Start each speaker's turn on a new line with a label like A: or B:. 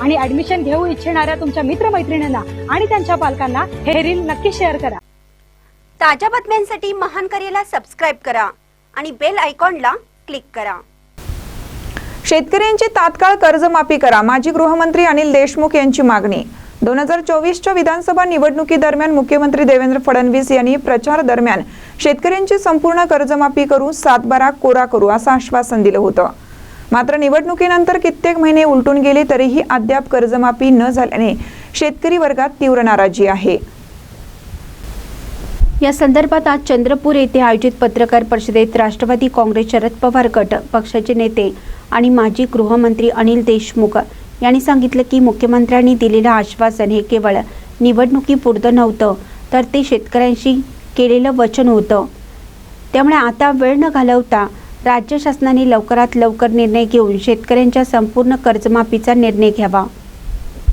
A: आणि ऍडमिशन घेऊ इच्छिणाऱ्या तुमच्या मित्रमैत्रिणींना आणि त्यांच्या पालकांना हे रील नक्की शेअर करा.
B: ताज्या बातम्यांसाठी महान करेला सबस्क्राईब करा आणि बेल आयकॉनला क्लिक करा.
C: शेतकऱ्यांची तात्काळ कर्जमाफी करा माजी गृहमंत्री अनिल देशमुख यांची मागणी. दोन हजार चोवीसच्या विधानसभा निवडणुकीदरम्यान मुख्यमंत्री देवेंद्र फडणवीस यांनी प्रचार दरम्यान शेतकऱ्यांची संपूर्ण कर्जमाफी करू सातबारा कोरा करू असं आश्वासन दिलं होतं. मात्र निवडणुकीनंतर कित्येक महिने उलटून गेले तरीही अद्याप कर्जमाफी न झाल्याने शेतकरी वर्गात तीव्र नाराजी आहे.
D: या संदर्भात आज चंद्रपूर येथे आयोजित पत्रकार परिषदेत राष्ट्रवादी काँग्रेस शरद पवार गट पक्षाचे नेते आणि माजी गृहमंत्री अनिल देशमुख यांनी सांगितलं की मुख्यमंत्र्यांनी दिलेलं आश्वासन हे केवळ निवडणुकीपुरतं नव्हतं तर ते शेतकऱ्यांशी केलेलं वचन होतं. त्यामुळे आता वेळ न घालवता राज्य शासनाने लवकरात लवकर निर्णय घेऊन शेतकऱ्यांच्या संपूर्ण कर्जमाफीचा निर्णय घ्यावा.